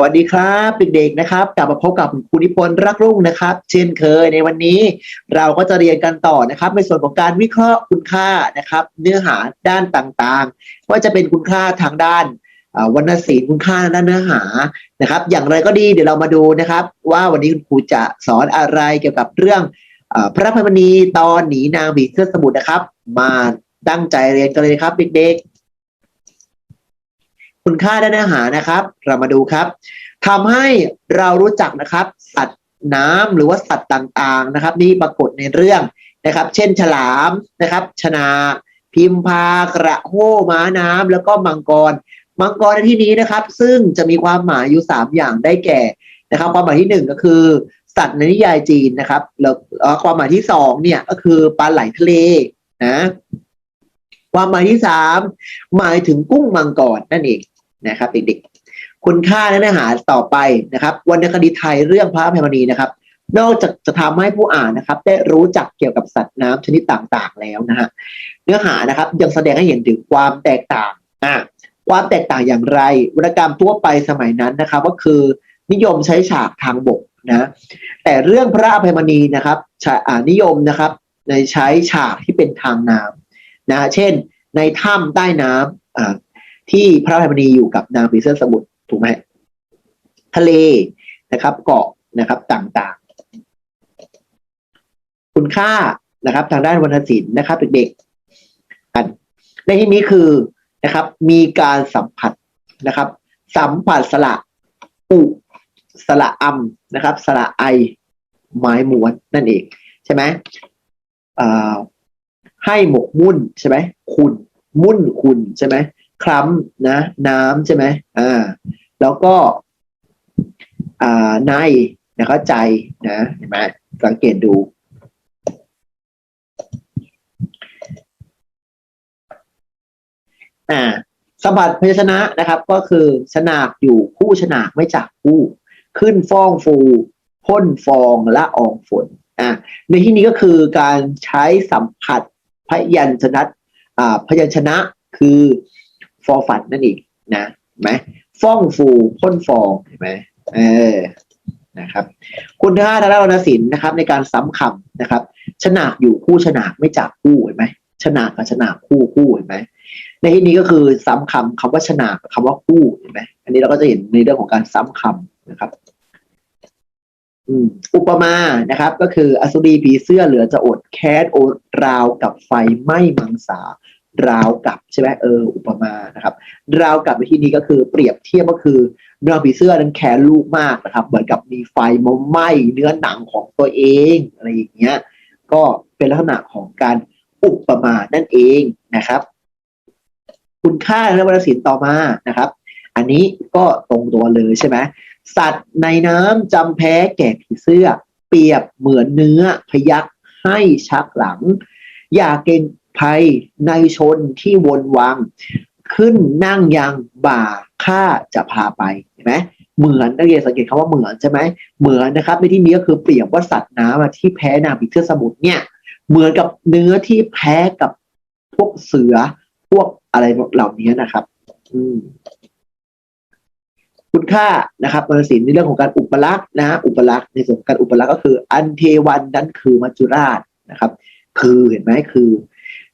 วัสดีครับเด็กๆนะครับ กลับมาพบกับคุณครูนิพนธ์รักรุ่งนะครับ เช่นเคยในวันนี้เราก็จะเรียนกันต่อนะครับ ในส่วนของการวิเคราะห์คุณค่านะครับ เนื้อหาด้านต่างๆ ว่าจะเป็นคุณค่าทางด้านวรรณศิลป์คุณค่าด้านเนื้อหานะครับ อย่างไรก็ดีเดี๋ยวเรามาดูนะครับ ว่าวันนี้คุณครูจะสอนอะไรเกี่ยวกับเรื่องอพระพรมณีตอนหนีนางผีเสื้อสมุทรนะครับ มาตั้งใจเรียนกันเลยครับเด็กๆ คุณค่าด้านเนื้อหารนะครับ เรามาดูครับทำให้เรารู้จักนะครับ สัตว์น้ำหรือว่าสัตว์ต่างๆนะครับ นี่ปรากฏในเรื่องนะครับ เช่นฉลามนะครับ ชนา พิมพากระโหม้าน้ำแล้วก็มังกร มังกรในที่นี้นะครับ ซึ่งจะมีความหมายอยู่สามอย่างได้แก่นะครับ ความหมายที่หนึ่งก็คือ สัตว์ในนิยายจีนนะครับแล้วความหมายที่สองเนี่ยก็คือปลาไหลทะเลนะความหมายที่สามหมายถึงกุ้งมังกรนั่นเอง นะครับเด็กๆคุณค่าและเนื้อหาต่อไปนะครับวรรณคดีไทยเรื่องพระอภัยมณีนะครับ นอกจากจะทำให้ผู้อ่านนะครับ ได้รู้จักเกี่ยวกับสัตว์น้ำชนิดต่างๆ แล้วนะฮะเนื้อหานะครับยังแสดงให้เห็นถึงความแตกต่างอ่าความแตกต่างอย่างไรวรรณกรรมทั่วไปสมัยนั้นนะครับ ก็คือนิยมใช้ฉากทางบกนะแต่เรื่องพระอภัยมณีนะครับฉะอ่านิยมนะครับในใช้ฉากที่เป็นทางน้ำนะเช่น ในถ้ำใต้น้ำ ที่พระอภัยมณีอยู่กับนางผีเสื้อสมุทรถูกไหมทะเลนะครับ เกาะนะครับต่างๆ คุณค่านะครับ ทางด้านวรรณศิลป์นะครับเด็กๆอันในที่นี้คือนะครับ มีการสัมผัสนะครับ สัมผัสสระอุสระอำนะครับสระไอไม้ม้วนนั่นเอง ใช่ไหมอ่าให้หมกมุ่นใช่ไหมคุณมุ่นคุณใช่ไหม คล้ำนะ น้ำใช่ไหมอ่า แล้วก็ อ่าในนะครับใจนะเห็นไหมสังเกตดู อ่าสมบัติพยชนะนะครับ ก็คือชนากอยู่คู่ชนากไม่จากคู่ ขึ้นฟ้องฟูพ่นฟองละอองฝนอ่าในที่นี้ก็คือการใช้สัมผัสพยัญชนะอ่าพยัญชนะคือ ฟอฟันนั่นเองนะเห็นไหมฟ้องฟูพ่นฟองเห็นไหมเออนะครับ คุณค่าทางด้านวรรณศิลป์นะครับ ในการซ้ำคำนะครับ ชนากอยู่คู่ชนากไม่จากคู่เห็นไหมชนากกับชนากคู่คู่เห็นไหมในที่นี้ก็คือซ้ำคำคำว่าชนะกับคำว่าคู่เห็นไหมอันนี้เราก็จะเห็นในเรื่องของการซ้ำคำนะครับอุปมานะครับ ก็คืออสุรีผีเสื้อเหลือจะอดแคสโอราวกับไฟไหม้มังสา ราวกับใช่ไหมเอออุปมานะครับ ราวกับในที่นี้ก็คือเปรียบเทียบก็คือเนื้อผีเสื้อนั้นแค้นลูกมากนะครับ เหมือนกับมีไฟมาไหม้เนื้อหนังของตัวเองอะไรอย่างเงี้ยก็เป็นลักษณะของการอุปมานั่นเองนะครับ คุณค่าและวรรณศิลป์ต่อมานะครับ อันนี้ก็ตรงตัวเลยใช่ไหมสัตว์ในน้ำจำแพ้แก่ผีเสื้อ เปรียบเหมือนเนื้อพยักให้ชักหลัง อย่าเกรง ภัยในชนที่วนวัง ขึ้นนั่งยังบ่าข้าจะพาไปเห็นไหมเหมือนนักเรียนสังเกตคำว่าเหมือนใช่ไหมเหมือนนะครับในที่นี้ก็คือเปรียบว่าสัตว์น้ำที่แพ้นางผีเสื้อสมุทรเนี่ยเหมือนกับเนื้อที่แพ้กับพวกเสือพวกอะไรเหล่านี้นะครับ อืมคุณค่านะครับวรรณศิลในเรื่องของการอุปลักษณ์นะฮะอุปลักษณ์ในส่วนการอุปลักษณ์ก็คือ อันเทวันนั้นคือมัจจุราชนะครับ คือเห็นไหมคือ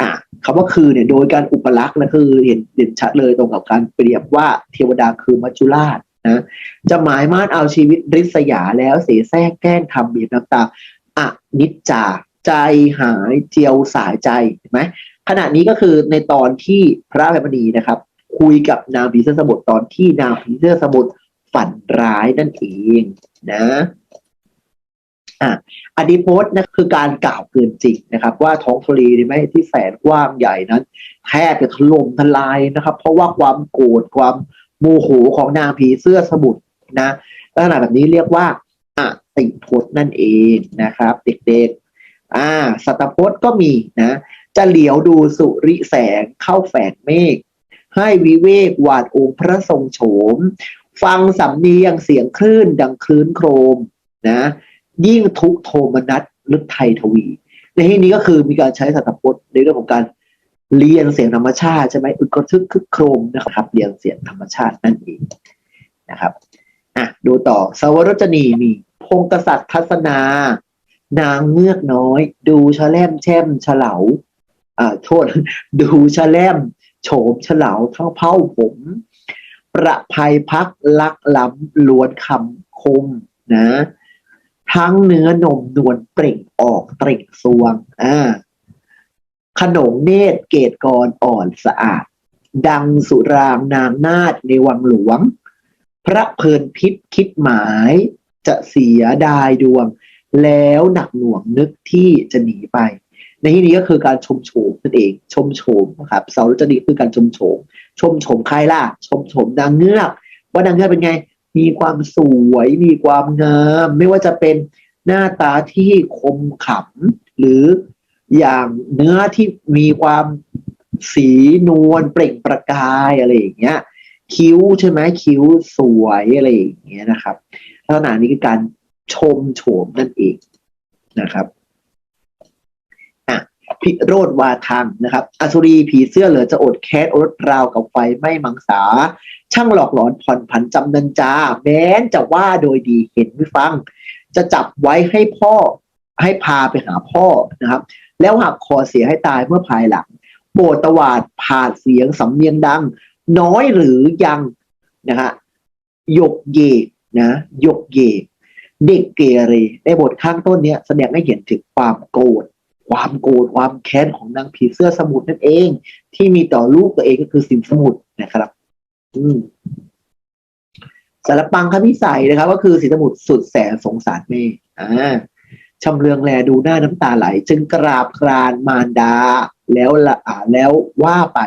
อ่าคำว่าคือเนี่ยโดยการอุปลักษณ์นะคือเห็นเด่นชัดเลยตรงกับการเปรียบว่าเทวดาคือมัจจุราชนะจะหมายมั่นเอาชีวิตริษยาแล้วเสียแทรกแกล้งทำเบียดน้ำตาอะนิจจาใจหายเจียวสายใจเห็นไหมขณะนี้ก็คือในตอนที่พระอภัยมณีนะครับ คุยกับนางผีเสื้อสมุทรตอนที่นางผีเสื้อสมุทรฝันร้ายนั่นเองนะ อะอดีโพสต์นะคือการกล่าวเกินจริงนะครับ ว่าท้องทะเลนี่ไม่ที่แสนกว้างใหญ่นั้นแทบจะถล่มทลายนะครับ เพราะว่าความโกรธความโมโหของนางผีเสื้อสมุทรนะลักษณะแบบนี้เรียกว่าอติพจน์นั่นเองนะครับ เด็กๆอ่าสัตพจน์ก็มีนะจะเหลียวดูสุริแสงเข้าแฝงเมฆให้วิเวกวาดองค์พระทรงโฉม ฟังสำเนียงเสียงคลื่นดังคลื่นโครมนะ ยิ่งทุกโทมนัสลึกไทยทวี ในที่นี้ก็คือมีการใช้สัตพจน์ในเรื่องของการเรียนเสียงธรรมชาติใช่ไหมอึกกระทึกคึกโครมนะครับเรียนเสียงธรรมชาตินั่นเองนะครับอะดูต่อสวรจนีมีพงกษัตริย์ทัศนา นางเงือกน้อย ดูชะแลมแช่มเฉลาอ่าโทษ ดูชะแลมโฉมเฉลาเท่าเผ้าผม ประภัยพักลักล้ำล้วนคำคมนะ ทั้งเนื้อนมนวลเปล่งออกเปล่งสวงอ่าขนงเนตรเกตกรอ่อนสะอาด ดังสุรางนางนาฏในวังหลวง พระเพลินพิษคิดหมายจะเสียดายดวง แล้วหนักหน่วงนึกที่จะหนีไป ในที่นี้ก็คือการชมโฉมนั่นเอง ชมโฉมนะครับเสารจนีคือการชมโฉมชมโฉมใครล่ะ ชมโฉมนางเงือก ว่านางเงือกเป็นไง มีความสวย มีความงาม ไม่ว่าจะเป็นหน้าตาที่คมขำหรืออย่างเนื้อที่มีความสีนวลเปล่งประกายอะไรอย่างเงี้ย คิ้วใช่ไหมคิ้วสวยอะไรอย่างเงี้ยนะครับลักษณะนี้คือการชมโฉมนั่นเองนะครับ พิโรธวาทังนะครับอสุรีผีเสื้อเหลือจะอดแคสอดราวกับไฟไม่มังสา ช่างหลอกหลอนผ่อนผันจำนันจา แม้นจะว่าโดยดีเห็นไม่ฟัง จะจับไว้ให้พ่อให้พาไปหาพ่อนะครับ แล้วหักคอเสียให้ตายเมื่อภายหลังโปรดตวาดผ่าดเสียงสำเนียงดัง น้อยหรือยังนะฮะยกเยกนะยกเยกเด็กเกเรในบทข้างต้นเนี้ยแสดงให้เห็นถึงความโกรธ ความโกรธความแค้นของนางผีเสื้อสมุทรนั่นเอง ที่มีต่อลูกตัวเองก็คือสินสมุทรนะครับ อืมสารปังคพิสัยนะครับ ก็คือสินสมุทรสุดแสนสงสารแม่อ่าชำเลืองแลดูหน้าน้ำตาไหล จึงกราบครานมารดา แล้วละอ่าแล้วว่าไป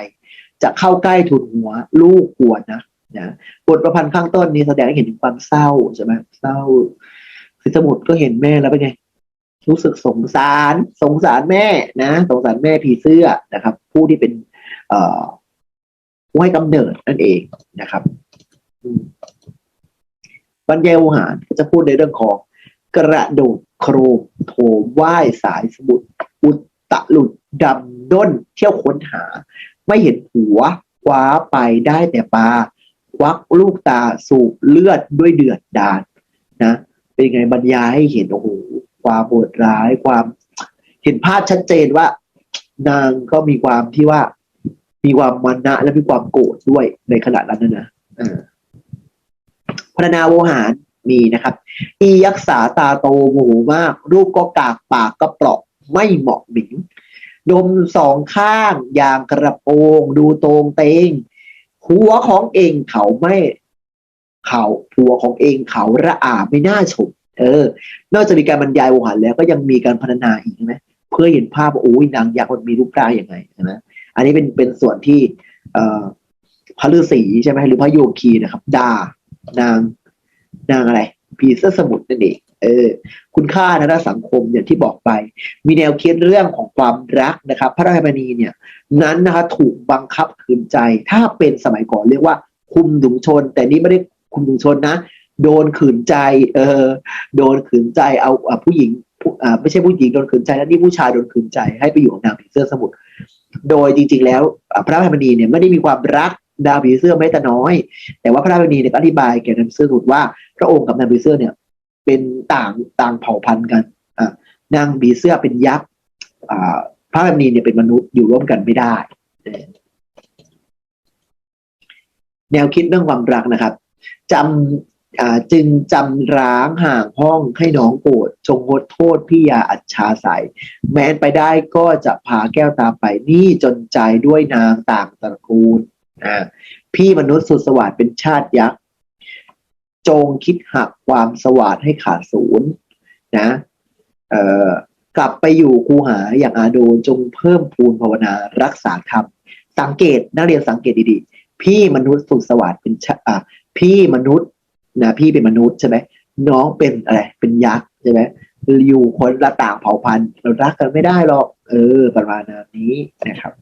จะเข้าใกล้ทุนหัว ลูกกลัวนะนะบทประพันธ์ข้างต้นนี้แสดงให้เห็นถึงความเศร้าใช่ไหมเศร้าสินสมุทรก็เห็นแม่แล้วเป็นไง รู้สึกสงสาร สงสารแม่นะ สงสารแม่ผีเสื้อนะครับ ผู้ที่เป็น เอ่อผู้ให้กำเนิดนั่นเองนะครับบรรยายวหารก็จะพูดในเรื่องของกระโดดโครมโถมว่ายสายสมุทรอุตตะหลุดดำด้นเที่ยวค้นหา ไม่เห็นหัวคว้าไปได้แต่ปลาควักลูกตาสูบเลือดด้วยเดือดดาลนะเป็นไงบรรยายให้เห็นโอ้โห ความโหดร้ายความเห็นภาพชัดเจนว่า นางก็มีความที่ว่า มีความมันนะและมีความโกรธด้วยในขณะนั้นนะพรรณนาโวหารมีนะครับ อียักษาตาโตโมโหมาก รูปก็กากปากก็เปราะไม่เหมาะหมิงดมสองข้างอย่างกระโปรงดูตรงเตงหัวของเองเขาไม่ เขาหัวของเองเขาระอาไม่น่าชม เออ นอกจากมีการบรรยายโวหารแล้วก็ยังมีการพัฒนาอีกใช่ไหมเพื่อเห็นภาพว่าโอ้ยนางยักษ์มันมีรูปร่างยังไงใช่ไหมอันนี้เป็นเป็นส่วนที่เอ่อพระฤาษีใช่ไหมหรือพระโยคีนะครับด่านางนางอะไรผีเสื้อสมุทรนั่นเองเออ คุณค่าทางด้านสังคมอย่างที่บอกไป มีแนวคิดเรื่องของความรักนะครับ พระราชมณีเนี่ย นั้นนะคะถูกบังคับขืนใจ ถ้าเป็นสมัยก่อนเรียกว่าคุมถุงชน แต่นี่ไม่ได้คุมถุงชนนะ โดนขืนใจ เออ โดนขืนใจเอาผู้หญิงอ่าไม่ใช่ผู้หญิงโดนขืนใจแล้วนี่ผู้ชายโดนขืนใจให้ไปอยู่กับนางผีเสื้อสมุทรโดยจริง ๆ แล้วอะพระราชมณีเนี่ยไม่ได้มีความรักดาวผีเสื้อแม้แต่น้อย แต่ว่าพระรมณีเนี่ยอธิบายแก่นางผีเสื้อสมุทรว่าพระองค์กับนางผีเสื้อเนี่ย เป็นต่างต่างเผ่าพันธุ์กันอ่านางผีเสื้อเป็นยักษ์อ่าพระรมณีเนี่ยเป็นมนุษย์อยู่ร่วมกันไม่ได้ แนวคิดเรื่องความรักนะครับจำ จึงจำร้างห่างห้องให้น้องโกรธจงงดโทษพี่ยาอัจฉาใสแม้นไปได้ก็จะพาแก้วตาไปนี่จนใจด้วยนางต่างตระกูลพี่มนุษย์สุดสวัสดเป็นชาติยักษ์ จงคิดหักความสวัสดให้ขาดศูนย์นะเอ่อกลับไปอยู่คูหาอย่างอาโดจงเพิ่มพูนภาวนารักษาธรรมสังเกตนักเรียนสังเกตดีๆ พี่มนุษย์สุดสวัสดิ์เป็นชาอ่าพี่มนุษย์ นะพี่เป็นมนุษย์ใช่ไหมน้องเป็นอะไรเป็นยักษ์ใช่ไหมอยู่คนละต่างเผ่าพันธุ์เรารักกันไม่ได้หรอก เออ ประมาณนี้นะครับ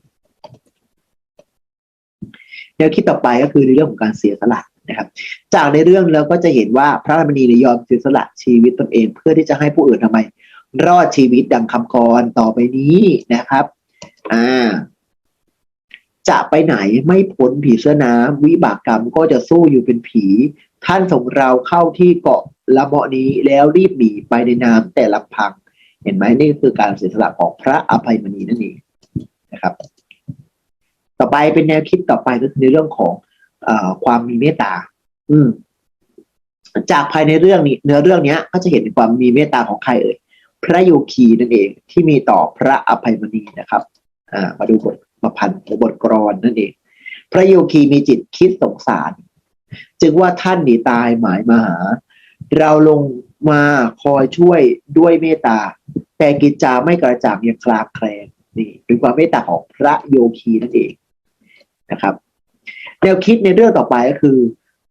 แนวคิดต่อไปก็คือในเรื่องของการเสียสละนะครับ จากในเรื่องเราก็จะเห็นว่าพระธราชมณีเนี่ยอมเสียสละชีวิตตนเอง เพื่อที่จะให้ผู้อื่นทำไม รอดชีวิตดังคำกรต่อไปนี้นะครับ อ่า จะไปไหนไม่พ้นผีเสื้อน้ำวิบากกรรมก็จะสู้อยู่เป็นผี ท่านส่งเราเข้าที่เกาะละเมาะนี้แล้วรีบหนีไปในน้ำแต่ลำพัง เห็นไหมนี่คือการเสียสละของพระอภัยมณีนั่นเองนะครับ ต่อไปเป็นแนวคิดต่อไปก็คือในเรื่องของอความมีเมตตา อืม จากภายในเรื่องนี้ เนื้อเรื่องเนี้ย ก็จะเห็นความมีเมตตาของใครเอ่ยพระโยคีนั่นเอง ที่มีต่อพระอภัยมณีนะครับ อ่า มาดูบทมาพันธ์หรือบทกรอนนั่นเอง พระโยคีมีจิตคิดสงสาร จึงว่าท่านหนีตายหมายมาหา เราลงมาคอยช่วยด้วยเมตตา แต่กิจจาไม่กระจ่างยังคลาแคลงนี่เป็นความเมตตาของพระโยคีนั่นเองนะครับ แนวคิดในเรื่องต่อไปก็คือ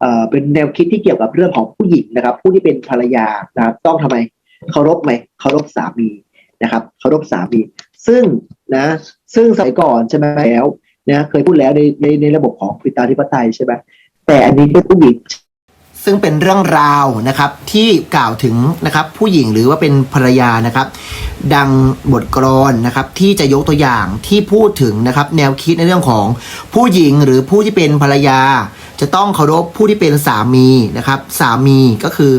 เอ่อเป็นแนวคิดที่เกี่ยวกับเรื่องของผู้หญิงนะครับ ผู้ที่เป็นภรรยานะครับต้องทำไมเคารพไหมเคารพสามีนะครับเคารพสามี ซึ่งนะซึ่งสมัยก่อนใช่ไหมแล้วนะเคยพูดแล้วในในในระบบของปิตาธิปไตยใช่ไหม แต่อันนี้เป็นผู้หญิงซึ่งเป็นเรื่องราวนะครับที่กล่าวถึงนะครับผู้หญิงหรือว่าเป็นภรรยานะครับ ดังบทกลอนนะครับที่จะยกตัวอย่างที่พูดถึงนะครับแนวคิดในเรื่องของผู้หญิงหรือผู้ที่เป็นภรรยา จะต้องเคารพผู้ที่เป็นสามีนะครับสามีก็คือ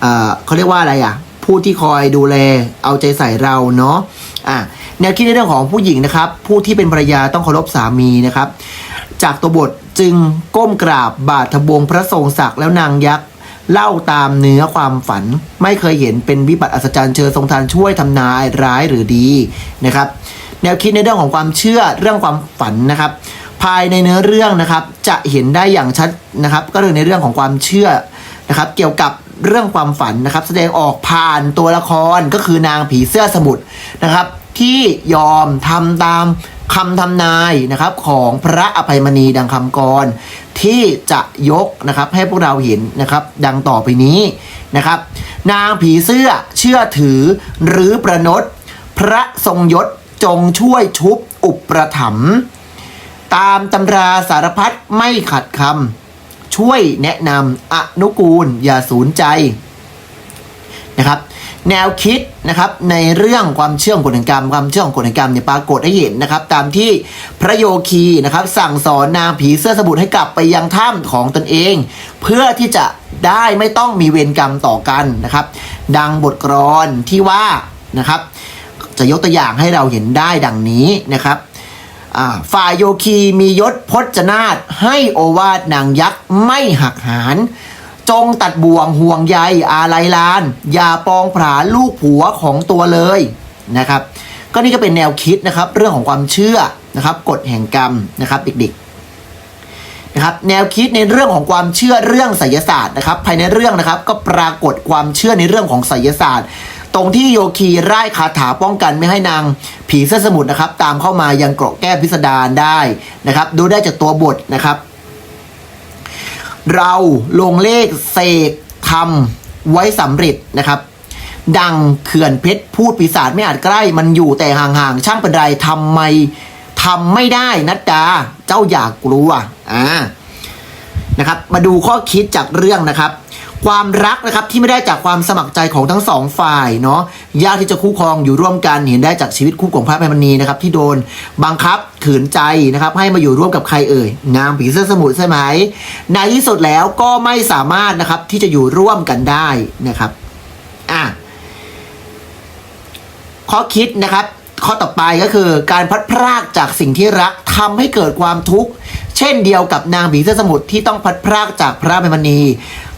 เออเขาเรียกว่าอะไรอะผู้ที่คอยดูแลเอาใจใส่เราเนาะอะแนวคิดในเรื่องของผู้หญิงนะครับ ผู้ที่เป็นภรรยาต้องเคารพสามีนะครับ จากตัวบทจึงก้มกราบบาททบวงพระทรงศักดิ์แล้วนางยักษ์เล่าตามเนื้อความฝัน ไม่เคยเห็นเป็นวิบัติอัศจรรย์เชิญทรงทานช่วยทำนายร้ายหรือดีนะครับ แนวคิดในเรื่องของความเชื่อเรื่องความฝันนะครับ ภายในเนื้อเรื่องนะครับจะเห็นได้อย่างชัดนะครับ ก็คือในเรื่องของความเชื่อนะครับ เกี่ยวกับเรื่องความฝันนะครับ แสดงออกผ่านตัวละครก็คือนางผีเสื้อสมุทรนะครับ ที่ยอมทำตามคำทำนายนะครับของพระอภัยมณีดังคำกร ที่จะยกนะครับให้พวกเราเห็นนะครับดังต่อไปนี้นะครับ นางผีเสื้อเชื่อถือหรือประนดพระทรงยศจงช่วยชุบอุปถัมภ์ตามตำราสารพัดไม่ขัดคำช่วยแนะนำอนุกูลอย่าสูญใจนะครับ แนวคิดนะครับในเรื่องความเชื่องกฎแห่งกรรมความเชื่องกฎแห่งกรรมเนี่ยปรากฏให้เห็นนะครับตามที่พระโยคีนะครับสั่งสอนนางผีเสื้อสมุทรให้กลับไปยังถ้ำของตนเอง เพื่อที่จะได้ไม่ต้องมีเวรกรรมต่อกันนะครับ ดังบทกลอนที่ว่านะครับ จะยกตัวอย่างให้เราเห็นได้ดังนี้นะครับฝ่ายโยคีมียศพจนาตให้โอวาทนางยักษ์ไม่หักหาน จงตัดบ่วงห่วงใยอาลัยลาน อย่าปองผาลูกผัวของตัวเลยนะครับ ก็นี่ก็เป็นแนวคิดนะครับ เรื่องของความเชื่อนะครับกฎแห่งกรรมนะครับเด็กๆนะครับ แนวคิดในเรื่องของความเชื่อเรื่องไสยศาสตร์นะครับ ภายในเรื่องนะครับก็ปรากฏความเชื่อในเรื่องของไสยศาสตร์ ตรงที่โยคีไร้คาถาป้องกันไม่ให้นางผีเสื้อสมุทรนะครับ ตามเข้ามายังเกราะแก้พิสดารได้นะครับ ดูได้จากตัวบทนะครับ เราลงเลขเสกทำไว้สำเร็จนะครับ ดังเขื่อนเพชรพูดปีศาจไม่อาจใกล้ มันอยู่แต่ห่างๆ ช่างเป็นไรทำไมทำไม่ได้นัดดาเจ้าอยากกลัวอ่านะครับ มาดูข้อคิดจากเรื่องนะครับ ความรักนะครับที่ไม่ได้จากความสมัครใจของทั้งสองฝ่ายเนาะยากที่จะคู่ครองอยู่ร่วมกันเห็นได้จากชีวิตคู่ของพระแม่มณีนะครับที่โดนบังคับขืนใจนะครับให้มาอยู่ร่วมกับใครเอ่ยนางผีเสื้อสมุทรใช่ไหมในที่สุดแล้วก็ไม่สามารถนะครับที่จะอยู่ร่วมกันได้นะครับอะข้อคิดนะครับ ข้อต่อไปก็คือการพัดพรากจากสิ่งที่รักทำให้เกิดความทุกข์เช่นเดียวกับนางผีเสื้อสมุทรที่ต้องพัดพรากจากพระแม่มณี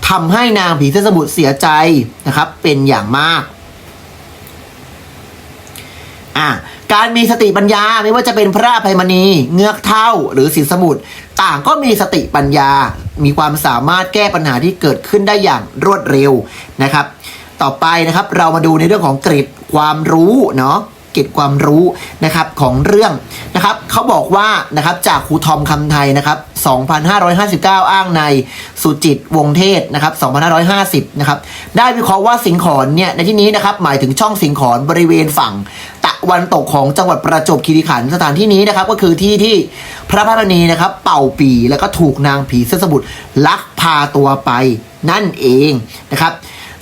ทำให้นางผีเสื้อสมุทรเสียใจนะครับ เป็นอย่างมากอะการมีสติปัญญาไม่ว่าจะเป็นพระอภัยมณี เงือกเท่าหรือสินสมุทรต่างก็มีสติปัญญา มีความสามารถแก้ปัญหาที่เกิดขึ้นได้อย่างรวดเร็วนะครับ ต่อไปนะครับเรามาดูในเรื่องของกร็ดความรู้เนาะ เกร็ดความรู้นะครับของเรื่องนะครับเขาบอกว่านะครับจากครูทอมคำไทยนะครับ 2,559 อ้างในสุจิตวงเทศนะครับ 2,550 นะครับ ได้วิเคราะห์ว่าสิงขอนเนี่ยในที่นี้นะครับหมายถึงช่องสิงขอนบริเวณฝั่งตะวันตกของจังหวัดประจวบคีรีขันธ์สถานที่นี้นะครับก็คือที่ที่พระพรณีนะครับ เป่าปีแล้วก็ถูกนางผีเสื้อสมุทรลักพาตัวไปนั่นเองนะครับ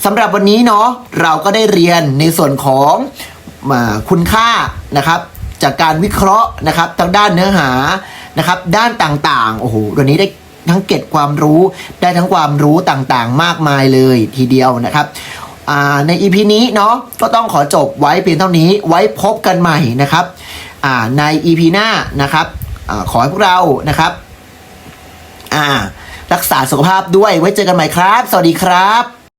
สำหรับวันนี้เนาะเราก็ได้เรียนในส่วนของ คุณค่านะครับจากการวิเคราะห์นะครับทางด้านเนื้อหานะครับด้านต่างๆโอ้โหวันนี้ได้ทั้งเก็บความรู้ได้ทั้งความรู้ต่างๆ มากมายเลยทีเดียวนะครับอ่าใน EP นี้เนาะก็ต้องขอจบไว้เพียงเท่านี้ไว้พบกันใหม่นะครับอ่าใน EP หน้านะครับอขอให้พวกเรานะครับรักษาสุขภาพด้วยไว้เจอกันใหม่ครับ สวัสดีครับ